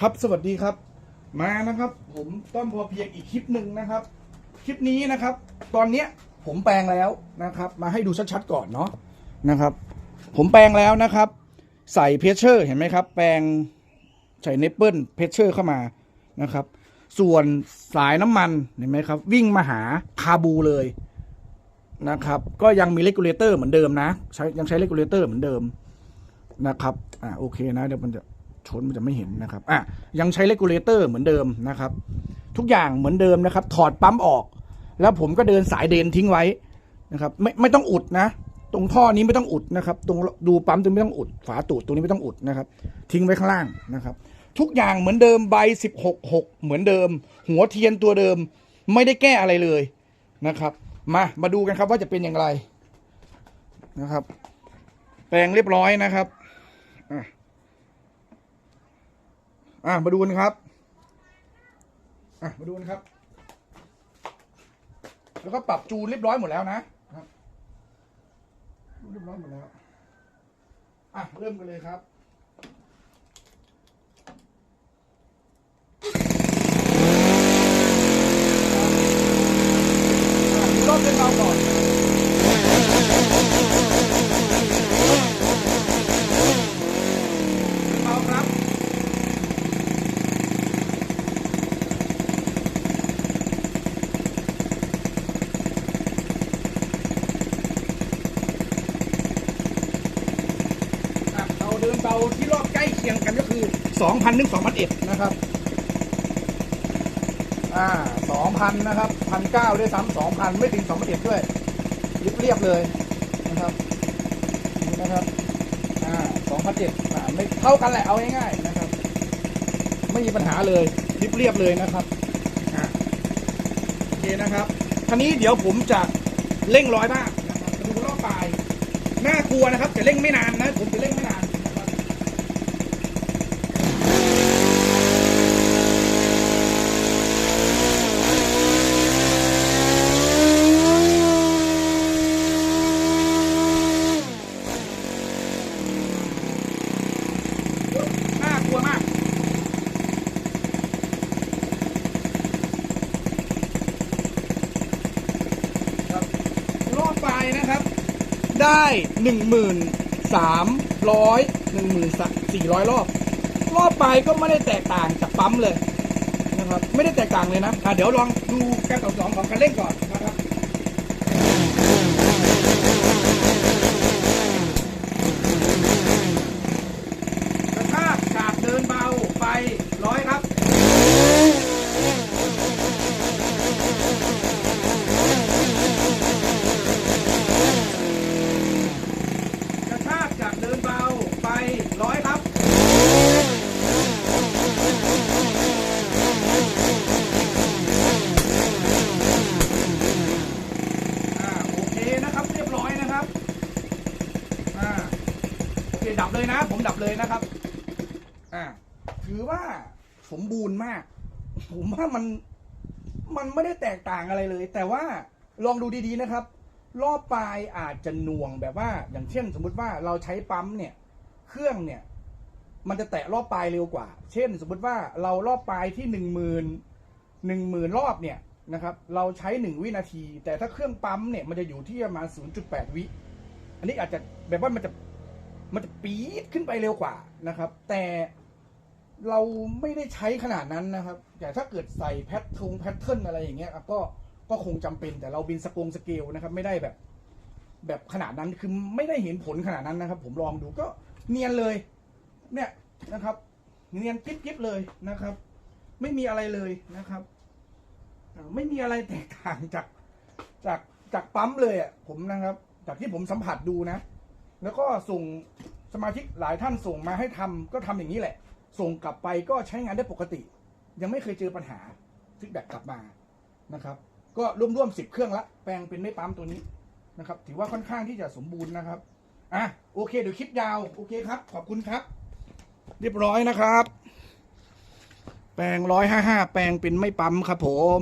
ครับสวัสดีครับ มานะครับ ผมต้อมพอเพียงอีกคลิปหนึ่งนะครับ คลิปนี้นะครับ ตอนเนี้ยผมแปลงแล้วนะครับ มาให้ดูชัดๆก่อนเนาะนะครับ ผมแปลงแล้วนะครับ ใส่เพชเชอร์เห็นไหมครับ แปลงใส่เนปเปิลเพชเชอร์เข้ามานะครับ ส่วนสายน้ำมันเห็นไหมครับ วิ่งมาหาคาบูเลยนะครับ ก็ยังมีเลกูเลเตอร์เหมือนเดิมนะใช้ยังใช้เลกูเลเตอร์เหมือนเดิมนะครับอ่าโอเคนะเดี๋ยวมันจะ ชนมันจะไม่เห็นนะครับอะยังใช้เลกูเลเตอร์เหมือนเดิมนะครับ ทุกอย่างเหมือนเดิมนะครับ ถอดปั๊มออก แล้วผมก็เดินสายเดนทิ้งไว้นะครับไม่ไม่ต้องอุดนะ ตรงท่อนี้ไม่ต้องอุดนะครับ ตรงดูปั๊มตรงไม่ต้องอุด ฝาตูดตรงนี้ไม่ต้องอุดนะครับ ทิ้งไว้ข้างล่างนะครับ ทุกอย่างเหมือนเดิมใบสิบหกหกเหมือนเดิม หัวเทียนตัวเดิมไม่ได้แก้อะไรเลยนะครับ มามาดูกันครับว่าจะเป็นอย่างไรนะครับ แปลงเรียบร้อยนะครับ อะ อะมาดูกันครับ อะมาดูกันครับ แล้วก็ปรับจูนเรียบร้อยหมดแล้วนะครับเรียบร้อยหมดแล้ว อะเริ่มกันเลยครับ อะดูรอบเป็นเราก่อนเป็นเราครับ อะเราเดินเบาที่รอบใกล้เคียงกันก็คือ 2,000ถึง2,001นะครับ อ่า2,000นะครับ1,900ด้วยซ้ำ2,000 ไม่ถึง2,001ด้วยเรียบเรียบเลยนะครับนี่นะครับ อ่า2,007อ่าไม่เท่ากันแหละเอาง่ายๆนะครับ ไม่มีปัญหาเลยเรียบเรียบเลยนะครับอ่าโอเคนะครับทีนี้เดี๋ยวผมจะเร่งร้อยบ้างนะครับดูรอบปลายน่ากลัวนะครับ จะเร่งไม่นานนะ ผมจะเร่งไม่นานากลัวมาก ครับรอบปลายนะครับ ได้หนึ่งหมื่นสามร้อยหนึ่งหมื่นสี่ร้อยรอบ รอบปก็ไม่ได้แตกต่างจากปั๊มเลยนะครับ ไม่ได้แตกต่างเลยนะะเดี๋ยวลองดูการต่อสองของกันเล่นก่อนนะครับ กระชากจากเดินเบาไปร้อยครับ กระชากจากเดินเบาไปร้อยครับ อ่าโอเคนะครับ เรียบร้อยนะครับ อ่า โอเคดับเลยนะ ผมดับเลยนะครับ อ่า ถือว่าสมบูรณ์มาก ผมว่ามันมันไม่ได้แตกต่างอะไรเลย แต่ว่าลองดูดีๆนะครับ รอบปลายอาจจะหน่วงแบบว่า อย่างเช่น สมมุติว่าเราใช้ปั๊มเนี่ย เครื่องเนี่ย มันจะแตะรอบปลายเร็วกว่า เช่น สมมติว่าเรารอบปลายที่หนึ่งหมื่นหนึ่งหมื่นรอบเนี่ยนะครับ เราใช้หนึ่งวินาที แต่ถ้าเครื่องปั๊มเนี่ยมันจะอยู่ที่ประมาณศูนย์จุดแปดวิ อันนี้อาจจะแบบว่ามันจะ มันจะปี๊ดขึ้นไปเร็วกว่านะครับ แต่เราไม่ได้ใช้ขนาดนั้นนะครับ แต่ถ้าเกิดใส่แพททงแพทเทิร์นอะไรอย่างเงี้ยก็ก็คงจำเป็นแต่เราบินสกงสเกลนะครับ ไม่ได้แบบ แบบขนาดนั้นคือไม่ได้เห็นผลขนาดนั้นนะครับ ผมลองดูก็เนียนเลย เนี่ยนะครับ เนียนกิ๊บกิ๊บเลยนะครับ ไม่มีอะไรเลยนะครับไม่มีอะไรแตกต่างจากจากจากปั๊มเลยอะผมนะครับ จากที่ผมสัมผัสดูนะ แล้วก็ส่งสมาชิกหลายท่านส่งมาให้ทำก็ทำอย่างนี้แหละ ส่งกลับไปก็ใช้งานได้ปกติ ยังไม่เคยเจอปัญหาฟีดแบ็กกลับมานะครับ ก็ร่วมๆสิบเครื่องละแปลงเป็นไม่ปั๊มตัวนี้นะครับ ถือว่าค่อนข้างที่จะสมบูรณ์นะครับอะโอเคเดี๋ยวคลิปยาวโอเคครับ ขอบคุณครับ เรียบร้อยนะครับ แปลงร้อยห้าห้าแปลงเป็นไม่ปั๊มครับผม